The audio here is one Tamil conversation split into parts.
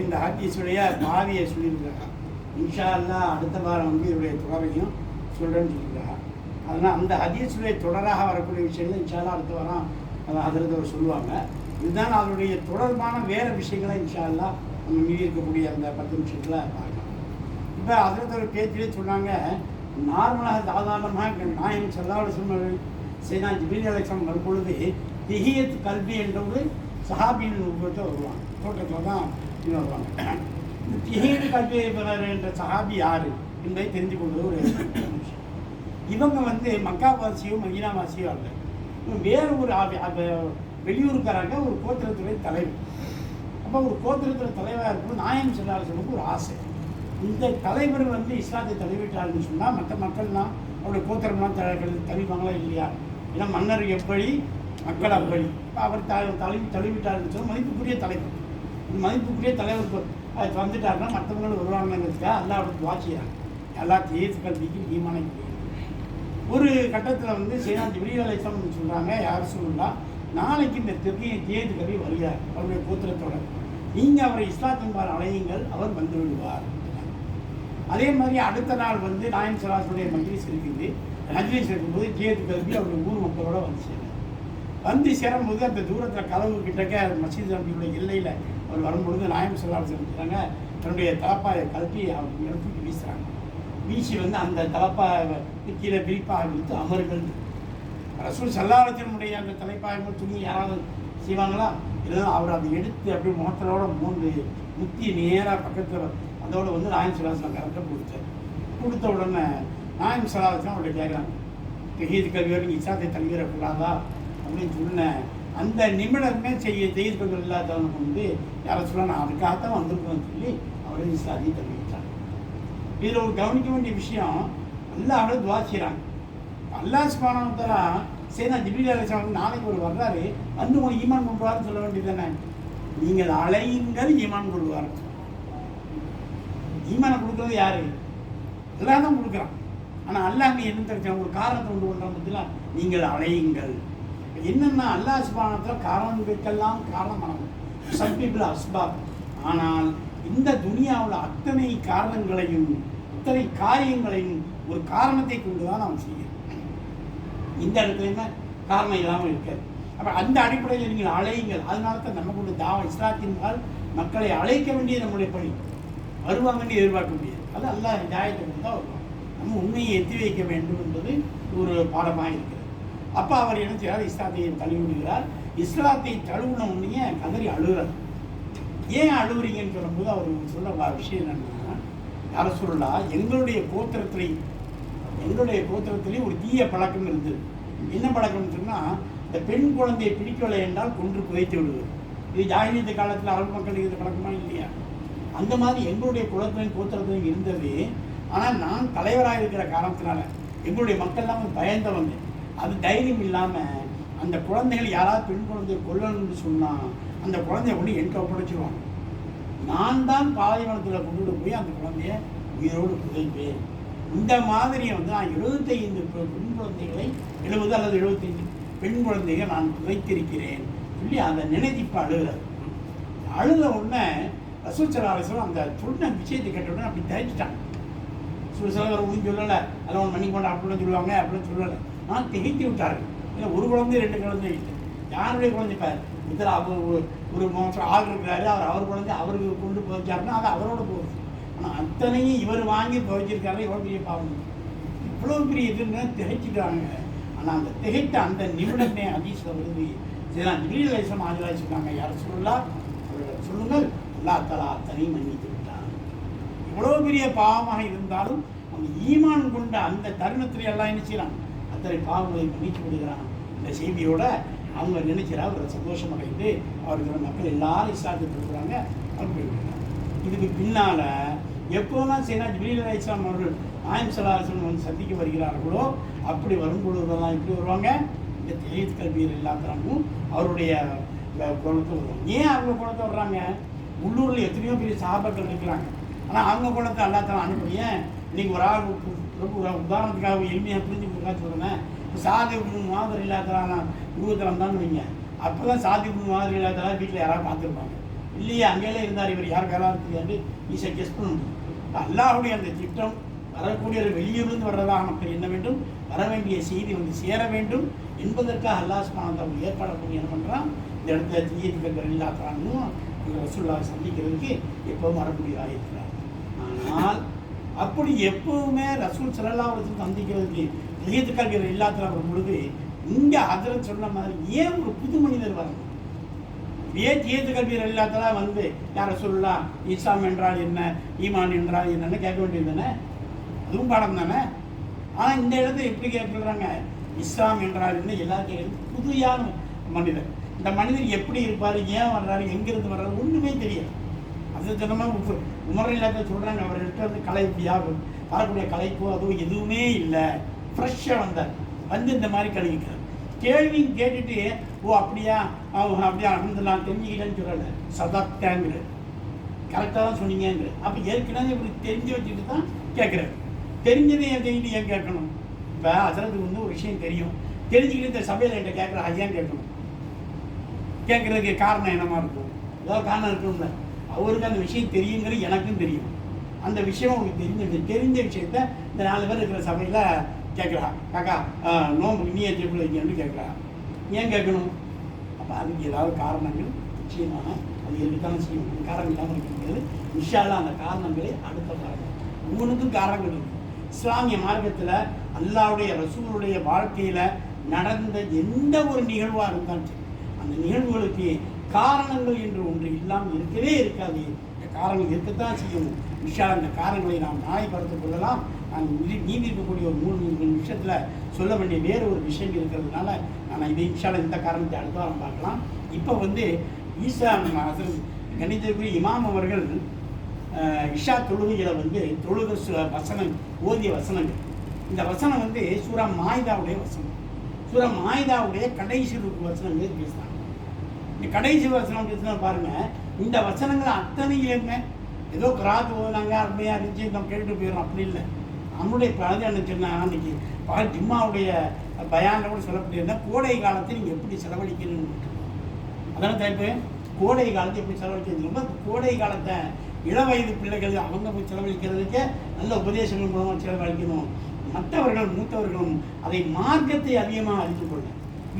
இந்த ஹாதீஸுடைய பாவியை சொல்லியிருக்கிறாங்க இன்ஷா அல்லா அடுத்த வாரம் வந்து இவருடைய தொடரையும் சொல்கிறேன்னு சொல்லியிருக்காங்க அதனால் அந்த ஹதீஸுடைய தொடராக வரக்கூடிய விஷயங்கள் இன்ஷால்லா அடுத்த வாரம் அதை அதில் அவர் சொல்லுவாங்க. இதுதான் அவருடைய தொடர்பான வேறு விஷயங்களை இன்ஷால்லா நம்ம மீதி இருக்கக்கூடிய அந்த பத்து நிமிஷத்தில் பார்க்கலாம். இப்போ அதில் ஒரு பேச்சிலே சொன்னாங்க நார்மலாக சாதாரணமாக நாயம் செல்லாவோட சொன்ன சேனா ஜிபிலி அலெக்சம் வரும்பொழுது திஹியத் கல்வி என்ற ஒரு சஹாபியின் உருவத்தை வருவாங்க தோட்டத்தில் தான் இது வருவாங்க இந்த கல்வி என்ற சஹாபி யார் என்பதை தெரிஞ்சு கொள்வது ஒரு விஷயம் இவங்க வந்து மக்காவாசியோ மகினாவாசியோ அல்ல வேறு ஒரு ஆவி- வெளியூருக்காரங்க ஒரு கோத்திரத்துறை தலைவர் அப்போ ஒரு கோத்திரத்தில் தலைவராக இருக்கும் நாயம் செல்லாசனுக்கு ஒரு ஆசை இந்த தலைவர் வந்து இஸ்லாத்தை தழுவிட்டாருன்னு சொன்னால் மற்ற மக்கள்லாம் அவருடைய கோத்திரம்லாம் தழ தழுவாங்களா இல்லையா ஏன்னா மன்னர் எப்படி மக்கள் அப்படி அவர் த தழுவி தழுவிட்டாருன்னு சொன்னால் மதிப்புக்குரிய தலைவர். மதிப்புக்குரிய தலைவர் வந்துட்டாருன்னா மற்றவங்களும் வருவாங்கங்கிறதுக்காக அல்லா அவருக்கு வாசிக்கிறாங்க எல்லா தேச கல்விக்கு ஈமான ஒரு கட்டத்தில் வந்து சேனா ஜிபிரி அலைசம் சொல்கிறாங்க யார் சொல்லலாம் நாளைக்கு இந்த திருப்பியை தேது கவி வருகிறார் அவருடைய கோத்திரத்தோட. நீங்கள் அவரை இஸ்லாத்தின்பார் அழையுங்கள் அவர் வந்து விடுவார். அதே மாதிரி அடுத்த நாள் வந்து நாயன் சலாசுடைய மஜ்லிஸ் இருக்குது. மஜ்லிஸ் இருக்கும்போது ஜேது கல்வி அவருடைய ஊர் மக்களோட வந்து சேரும். வந்து சேரும்போது அந்த தூரத்தில் கதவு கிட்டக்க மசீத் நம்பியுடைய எல்லையில் அவர் வரும்பொழுது நாயம் சொல்லாமல் செஞ்சுறாங்க தன்னுடைய தலப்பாயை கழட்டி அவங்க இடத்துக்கு வீசுகிறாங்க வீசி வந்து அந்த தலப்பாயை கீழே விரிப்பாக விழுத்து அமர்கள் ரசூல் சல்லாரத்தினுடைய அந்த தலைப்பாயம் துணி யாராவது செய்வாங்களா? இல்லைன்னா அவர் அதை எடுத்து அப்படியே முகத்தலோட மூன்று முத்தி நேராக பக்கத்தில் அதோட வந்து நாயம் சலாசனம் கரெக்டாக கொடுத்தார். கொடுத்த உடனே நாயம் சலாசனம் அவர்கிட்ட கேட்குறாங்க தெஹீத் கல்வி வரைக்கும் இசாத்தை தங்கிடக்கூடாதா அப்படின்னு சொன்ன அந்த நிமிடமே செய்ய தெய்த் இல்லாதவனுக்கு வந்து யாரை சொல்ல நான் அதுக்காகத்தான் வந்திருக்கேன்னு சொல்லி அவரை விசாரி தள்ளிவிட்டாங்க இதில் ஒரு கவனிக்க வேண்டிய விஷயம் அல்லாஹ் துவா செய்கிறாங்க அல்லாஹ் சுபானவத்தரா சரி நான் ஜிபிலி அலிஸ்லாம் நாளைக்கு ஒரு வர்றாரு வந்து உங்களுக்கு ஈமான் கொண்டுவார்னு சொல்ல வேண்டியது தானே? நீங்கள் அலையுங்கள் ஈமான் கொள்வார். ஈமானை கொடுக்குறது யாரு? எல்லாம் தான் கொடுக்குறான். ஆனால் அல்லாஹ் நீ என்ன தெரிஞ்சாங்க ஒரு காரணத்தை கொண்டு கொண்டான் பற்றிலாம் நீங்கள் அலையுங்கள். என்னென்னா அல்லாஹ் சுபானத்தில் காரணங்களுக்கெல்லாம் காரணமானது சம் பீப்புள் அஸ்பாப் ஆனால் இந்த துனியாவில் அத்தனை காரணங்களையும் அத்தனை காரியங்களையும் ஒரு காரணத்தை கொண்டு தான் நாம் செய்யணும் இந்த இடத்துலையுமே காரணம் இல்லாமல் இருக்காது அப்போ அந்த அடிப்படையில் நீங்கள் அழையுங்கள். அதனால தான் நம்ம கொண்டு தாவ இஸ்லாத்தின்பால் மக்களை அழைக்க வேண்டியது நம்முடைய பணி. வருவாங்கன்னு எதிர்பார்க்க முடியாது. அது அல்லாஹ் ஹிதாயத்தை கொண்டு தான் வருவாங்க நம்ம உண்மையை எத்தி வைக்க வேண்டும் என்பது ஒரு பாடமாக இருக்கிறது. அப்போ அவர் என்ன செய்கிறார் இஸ்லாத்தை தழுவிடுகிறார் இஸ்லாத்தை தழுவின உடனே கதறி அழுகிறார். ஏன் அழுகுறீங்கன்னு சொல்லும்போது அவர் சொல்ல விஷயம் என்னன்னா யார சொல்லா எங்களுடைய கோத்திரத்திலே எங்களுடைய கோத்திரத்திலே ஒரு தீய பழக்கம் இருந்தது. என்ன பழக்கம்னு சொன்னால் இந்த பெண் குழந்தையை பிடிக்கவில்லை என்றால் கொன்று புதைத்து விடுவது. இது ஜாகிரீத காலத்தில் அரபு மக்களுக்கு இது பழக்கமா இல்லையா? அந்த மாதிரி எங்களுடைய குலத்திலையும் கோத்திரத்திலையும் இருந்தது. ஆனால் நான் தலைவராக இருக்கிற காரணத்தினால எங்களுடைய மக்கள்லாம் பயந்தவங்க. அது தைரியம் இல்லாமல் அந்த குழந்தைகள் யாராவது பெண் குழந்தை கொல்லணும்னு சொன்னால் அந்த குழந்தைய கொண்டு என்கிட்ட ஒப்படைச்சிருவாங்க நான் தான் பாலைவனத்தில் கொண்டு போய் அந்த குழந்தைய உயிரோடு புதைப்பேன். இந்த மாதிரியை வந்து நான் எழுபத்தைந்து பெண் குழந்தைகளை எழுபது அல்லது எழுபத்தைந்து பெண் குழந்தைகளை நான் புதைத்திருக்கிறேன். சொல்லி அதை நினைத்து இப்போ அழுகிறார் அழுத உடனே ரசூல் அந்த சொன்ன விஷயத்தை கேட்ட உடனே அப்படி தயச்சிட்டாங்க. சுரசலவர் ஒன்றும் சொல்லலை. அதில் ஒன்று மணி கொண்டு அப்படின்னு சொல்லுவாங்க அப்படின்னு சொல்லலை. ஆனால் திகைத்து விட்டார்கள். இல்லை ஒரு குழந்தை ரெண்டு குழந்தை இல்லை. யாருடைய குழந்தை பார்? இதில் அவர் ஒரு- ஒரு ஆள் இருக்கிறாரு. அவர் அவர் குழந்தை அவருக்கு கொண்டு போச்சாருன்னா அது அவரோட போகுது ஆனால் அத்தனையும் இவர் வாங்கி போச்சிருக்காரு எவ்வளோ பெரிய பாவம். இவ்வளோ பெரிய இதுன்னு திகைச்சிட்டாங்க. ஆனால் அந்த திகைத்த அந்த நிமிடமே அதீசில் வருது இதுதான் ஜிபிலி லைசம் ஆஜராக சொன்னாங்க யார் சொல்லலா அவர்கள் சொல்லுங்கள். அல்லா தலா அத்தனையும் மன்னித்து விட்டான். இவ்வளோ பெரிய பாவமாக இருந்தாலும் அந்த ஈமான் கொண்ட அந்த தருணத்தில் எல்லாம் என்ன செய்யலாம்? அத்தனை பாவங்களையும் மன்னித்து விடுகிறான். இந்த செய்தியோட அவங்க நினைக்கிறா ஒரு சந்தோஷம் அடைந்து அவர்கள் மக்கள் எல்லாரும் இஸ்லாத்துக்கு இருக்கிறாங்க அவங்க இதுக்கு பின்னால் எப்போதான் சேனா ஜிபீல் அலி இஸ்லாம் அவர்கள் ஆயம் சலாஹன் வந்து சந்திக்க வருகிறார்களோ அப்படி வரும்பொழுதெல்லாம் எப்படி வருவாங்க. இந்த தெய்த் கல்வியில் இல்லாதவங்களும் அவருடைய குணத்தை வருவாங்க. ஏன் அவங்க குணத்தை வர்றாங்க? உள்ளூரில் எத்தனையோ பெரிய சாபங்கள் இருக்கிறாங்க. ஆனால் அவங்க குணத்தை அல்லாத்தான் அனுப்பணும் இன்றைக்கி ஒரு ஆள் ரொம்ப உதாரணத்துக்காக எளிமையாக புரிஞ்சுக்கிறதா சொல்கிறேன் சாதி மாதிரி இல்லாதவங்க உருவத்தில் தான் வைங்க. அப்போ தான் சாதி மாதிரி இல்லாதவங்க வீட்டில் யாராவது பார்த்துருப்பாங்க. இல்லையே அங்கேயே இருந்தார் இவர். யார் காலம் தெரியாது. ஈஸியாக கெஸ் பண்ண முடியும். அந்த திட்டம் வரக்கூடிய ஒரு வெளியூர்ந்து வர்றதாக மக்கள் என்ன வேண்டும்? வர வேண்டிய செய்தி வந்து சேர வேண்டும். என்பதற்காக அல்லாஹ் சுபானத்தை ஏற்பாடு பண்ணி என்ன பண்ணுறான் இந்த இடத்துல தீயத்துக்கள் இல்லாத்தானும் ரசுல்லாவை சந்திக்கிறதுக்கு எப்போவும் வரக்கூடியதாக இருக்கிறார் ஆனால் அப்படி எப்பவுமே ரசூல் சல்லாவரத்தில் சந்திக்கிறதுக்கு தீயத்துக்கள் இல்லாத வரும் பொழுது இங்கே அதில் சொன்ன மாதிரி ஏன் ஒரு புது மனிதர் வரணும் ஏன் ஜியத்து கல்வியர் இல்லாததான் வந்து யாரை சொல்லலாம் இஸ்லாம் என்றால் என்ன? ஈமான் என்றால் என்னன்னு கேட்க வேண்டியது தானே? அதுவும் பாடம் தானே? ஆனால் இந்த இடத்துல எப்படி கேட்குறாங்க? இஸ்லாம் என்றால் என்ன? எல்லாரும் கேட்குறது புதியான மனிதர். இந்த மனிதர் எப்படி இருப்பார்? ஏன் வர்றாரு? எங்கிருந்து வர்றாரு? ஒன்றுமே தெரியாது அது தினமாக உமர் இல்லாத சொல்கிறாங்க அவர் இருக்கிறது கலை வியாபம் வரக்கூடிய கலைப்போ அதுவும் எதுவுமே இல்லை. ஃப்ரெஷ்ஷாக வந்தார். வந்து இந்த மாதிரி கழுவிக்கிறார். கேள்வியும் கேட்டுட்டு ஓ அப்படியா? அவங்க அப்படியா? நான் தெரிஞ்சுக்கிட்டேன்னு சொல்லலை சதாப்தாங்கிற கரெக்டாக தான் சொன்னீங்கிற அப்போ ஏற்கனவே இப்படி தெரிஞ்சு வச்சுட்டு தான் கேட்குறாரு தெரிஞ்சதை என் தெரிஞ்சு ஏன் கேட்கணும்? இப்போ அசரத்துக்கு வந்து ஒரு விஷயம் தெரியும். தெரிஞ்சுக்கிட்டு இந்த சபையில் என்கிட்ட கேட்குற ஐயான்னு கேட்கணும்? கேட்குறதுக்கு காரணம் என்னமா இருக்கும்? ஏதாவது காரணம் இருக்கும்ல. அவருக்கு அந்த விஷயம் தெரியுங்கிறது எனக்கும் தெரியும். அந்த விஷயம் அவங்களுக்கு தெரிஞ்ச தெரிஞ்ச விஷயத்த இந்த நாலு பேர் இருக்கிற சபையில் கேட்குறா. காக்கா நோம்பு நீ எப்படி வைக்கணும்னு கேட்குறா? ஏன் கேட்கணும்? அப்போ அதுக்கு ஏதாவது காரணங்கள் நிச்சயமாக அது இருக்கத்தானே செய்யும்? காரணம் இல்லாமல் இருக்க முடியாது விஷால அந்த காரணங்களே அடுத்த காரணம் உங்களுக்கும் காரணங்கள் இருக்குது இஸ்லாமிய மார்க்கத்தில் அல்லாவுடைய ரசூலுடைய வாழ்க்கையில் நடந்த எந்த ஒரு நிகழ்வாக இருந்தாலும் சரி அந்த நிகழ்வுகளுக்கு காரணங்கள் என்று ஒன்று இல்லாமல் இருக்கவே இருக்காது. இந்த காரணங்கள் இருக்கத்தான் செய்யும். விஷால் அந்த காரணங்களை நாம் நியாயப்படுத்திக் கொள்ளலாம். நான் நீதி இருக்கக்கூடிய ஒரு மூணு மூணு சொல்ல வேண்டிய வேறு ஒரு விஷயம் இருக்கிறதுனால நான் இதை விஷால இந்த காரணத்தை அடுத்த வாரம் பார்க்கலாம். இப்போ வந்து ஈசா கணிதத்துக்குரிய இமாம் அவர்கள் இஷா தொழுகைகளை வந்து தொழுக சு- வசனம் ஓதிய வசனங்கள். இந்த வசனம் வந்து சூரா மாயுதாவுடைய வசனம். சூரா மாயுதாவுடைய கடைசி வசனங்கள் பேசுகிறாங்க கடைசி வசனம் பேசினா பாருங்க. இந்த வசனங்கள் அத்தனையிலுமே ஏதோ கிராத் ஓதுனாங்க அருமையாக இருந்துச்சு நம்ம கேட்டு போயிடும் அப்படி இல்லை. நம்மளுடைய பகுதி என்ன அன்னைக்கு பகல் ஜிம்மாவுடைய பயானில் கூட சொல்லக்கூடியதுன்னா கோடை காலத்தை நீங்கள் எப்படி செலவழிக்கணும்னு அதான தலைப்பு? கோடை காலத்தை எப்படி செலவழிக்கிறது? ரொம்ப கோடை காலத்தை இள வயது பிள்ளைகள் அவங்க போய் செலவழிக்கிறதுக்கு நல்ல உபதேசங்கள் மூலமாக செலவழிக்கணும். மற்றவர்கள் மூத்தவர்களும் அதை மார்க்கத்தை அதிகமாக அறிந்து கொள்ள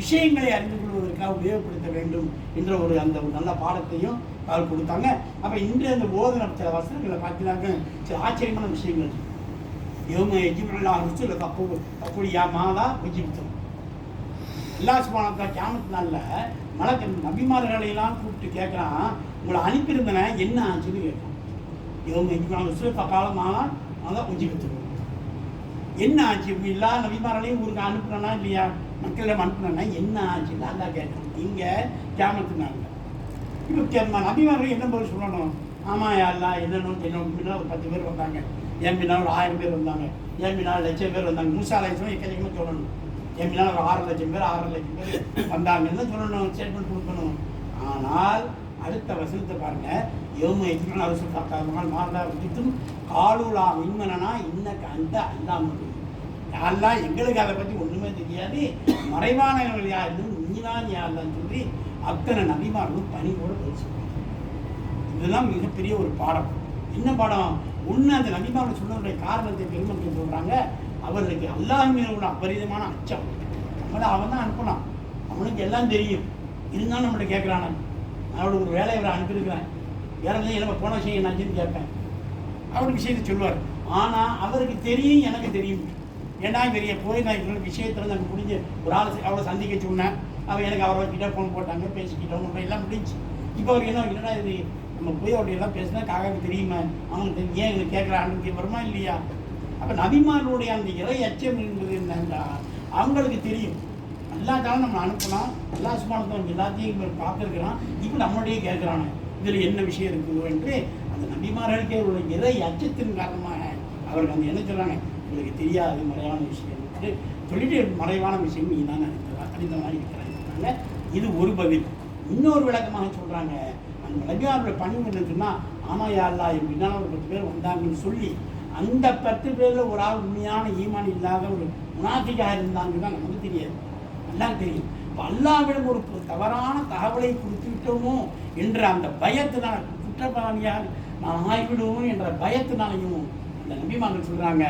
விஷயங்களை அறிந்து கொள்வதற்காக உபயோகப்படுத்த வேண்டும் என்ற ஒரு அந்த ஒரு நல்ல பாடத்தையும் அவர் கொடுத்தாங்க. அப்போ இன்று அந்த போதனை சில வசனங்களை பார்த்தீங்கன்னாக்க சில ஆச்சரியமான விஷயங்கள் இருக்கு. யோம எஜிமல்லா ருசுல தப்பு தப்பு யா மாதா விஜிப்தம் எல்லா சுபானத்தா கியாமத்து மலக்க நபிமார்களையெல்லாம் கூப்பிட்டு கேட்குறான் உங்களை அனுப்பியிருந்தன என்ன ஆச்சுன்னு கேட்குறான் இவங்க இவங்க ருசுல தப்பால மாதா மாதா உஜிப்தம் என்ன ஆச்சு? எல்லா நபிமார்களையும் ஊருக்கு அனுப்புறனா இல்லையா? மக்களிடம் அனுப்புனா என்ன ஆச்சு நான் தான் நீங்கள் இங்கே கியாமத்து இப்போ கே நபிமார்கள் என்ன பதில் சொல்லணும் ஆமாம் யாரெல்லாம் என்னென்னு என்னோட ஒரு பத்து பேர் வந்தாங்க என் பின்னால் ஒரு ஆயிரம் பேர் வந்தாங்க என் பின்னால் லட்சம் பேர் வந்தாங்க மூசா லட்சம் எக்கச்சக்கமாக சொல்லணும் என் பின்னால் ஒரு ஆறு லட்சம் பேர் ஆறு லட்சம் பேர் வந்தாங்கன்னு சொல்லணும் ஸ்டேட்மெண்ட் கொடுக்கணும் ஆனால் அடுத்த வசனத்தை பாருங்க யோம எத்தனை அரசு பார்த்தால் மாறா விதித்தும் காலூலா மின்மனா இன்னக்கு அந்த அல்லாமல் யாரெல்லாம் எங்களுக்கு அதை பற்றி ஒன்றுமே தெரியாது. மறைவானவர்கள் யார் நீதான் யாரெல்லாம் சொல்லி அத்தனை நபிமார்களும் பணிவோடு பேசுவாங்க இதுதான் மிகப்பெரிய ஒரு பாடம். என்ன பாடம்? ஒன்று அந்த நபிமார்கள் சொன்னதுடைய காரணத்தை பெருமக்கள் சொல்கிறாங்க அவர்களுக்கு அல்லாஹ் மேல உள்ள அபரிதமான அச்சம். நம்மளை அவன் தான் அனுப்பலாம். அவனுக்கு எல்லாம் தெரியும். இருந்தாலும் நம்மளை கேட்குறான். அவரோட ஒரு வேலையை அவரை அனுப்பியிருக்கிறேன். வேற எதாவது நம்ம போன விஷயம் என்னாச்சுன்னு கேட்பேன். அவருக்கு செய்து சொல்லுவார். ஆனால் அவருக்கு தெரியும் எனக்கு தெரியும். ஏன்னா பெரிய போய் நான் இவ்வளோ விஷயத்தில் நாங்கள் முடிஞ்சு ஒரு ஆள் அவளை சந்திக்க சொன்னேன். அவன் எனக்கு அவரை கிட்ட ஃபோன் போட்டாங்க பேசிக்கிட்டோம் நம்ம எல்லாம் முடிஞ்சு இப்போ அவர் என்ன என்னடா இது நம்ம போய் அவர்கிட்ட எல்லாம் பேசினா காக்காக்கு தெரியுமா? அவனுக்கு தெரியும் ஏன் எங்களுக்கு கேட்குறான்னு வருமா இல்லையா? அப்போ நபிமார்களுடைய அந்த இறை அச்சம் என்பது என்னன்னா அவங்களுக்கு தெரியும். எல்லா காலம் நம்ம அனுப்பலாம் எல்லா சுமானத்தவங்க எல்லாத்தையும் இவர் பார்த்துருக்கிறான். இப்போ நம்மளுடைய கேட்குறானு இதில் என்ன விஷயம் இருக்குதோ என்று அந்த நபிமார்களுக்கே உள்ள இறை அச்சத்தின் காரணமாக அவர்கள் அந்த என்ன சொல்கிறாங்க உங்களுக்கு தெரியாது மறைவான விஷயம் என்று சொல்லிட்டு மறைவான விஷயம் நீ தான் அறிந்தவா அந்த மாதிரி இருக்கிறாங்க இது ஒரு பதில். இன்னொரு விளக்கமாக சொல்கிறாங்க அந்த நபியாருடைய பணி என்ன சொன்னால் ஆமாம் என் ஒரு பத்து பேர் வந்தாங்கன்னு சொல்லி அந்த பத்து பேரில் ஒரு ஆள் உண்மையான ஈமான் இல்லாத ஒரு முனாஃபிக்காக இருந்தாங்கன்னு தான் நமக்கு தெரியாது. எல்லாம் தெரியும். இப்போ அல்லாவிடம் ஒரு தவறான தகவலை கொடுத்து விட்டோமோ என்ற அந்த பயத்தினால் குற்றவாளியால் நான் ஆகிவிடுவோம் என்ற பயத்தினாலையும் அந்த நபிமார்கள் சொல்கிறாங்க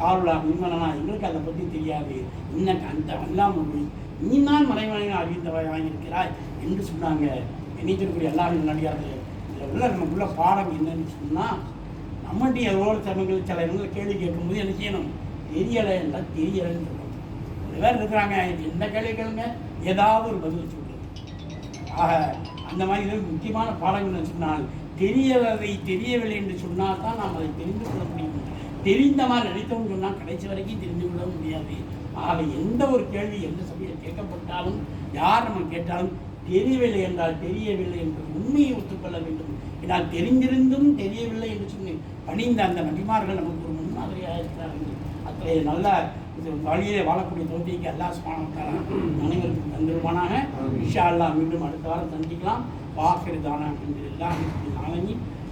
காவலா மின்மலனா எங்களுக்கு அதை பற்றி தெரியாது. இன்னக்கு அந்த அல்லாமல் நீ தான் மறைமலையாக அறிந்தவராக வாங்கியிருக்கிறாய் என்று சொன்னாங்க. நினைத்திருக்கிற எல்லாரும் நடிகார்கள் இதில் உள்ள நமக்குள்ள பாடம் என்னன்னு சொன்னால் நம்முடைய எவ்வளோ தமிழ்கள் சில இடங்களில் கேள்வி கேட்கும்போது என்ன செய்யணும்? தெரியலை என்றால் தெரியலைன்னு சொல்லணும். சில பேர் இருக்கிறாங்க எந்த கேள்வி கேளுங்க? ஏதாவது ஒரு பதில் சொல்றது ஆக அந்த மாதிரி இது முக்கியமான பாடங்கள் சொன்னால் தெரியவதை தெரியவில்லை என்று சொன்னால் தான் நாம் அதை தெரிந்து கொள்ள முடியும். தெரிந்த மாதிரி நடித்தோம்னு சொன்னால் கடைசி வரைக்கும் தெரிந்து கொள்ள முடியாது. ஆக எந்த ஒரு கேள்வி எந்த சபையில் கேட்கப்பட்டாலும் யார் நம்ம கேட்டாலும் தெரியவில்லை என்றால் தெரியவில்லை என்று உண்மையை ஒத்துக்கொள்ள வேண்டும். என்றால் தெரிந்திருந்தும் தெரியவில்லை என்று சொன்னேன். பணிந்த அந்த நபிமார்கள் நமக்கு ஒரு முன்மாதிரியாக இருக்கிறார்கள். அத்தகைய நல்ல இது வழியிலே வாழக்கூடிய தோல்விக்கு அல்லா சுமானத்தாரா அனைவருக்கும் தந்திருவானாக இஷா அல்லா மீண்டும் அடுத்த வாரம் சந்திக்கலாம்.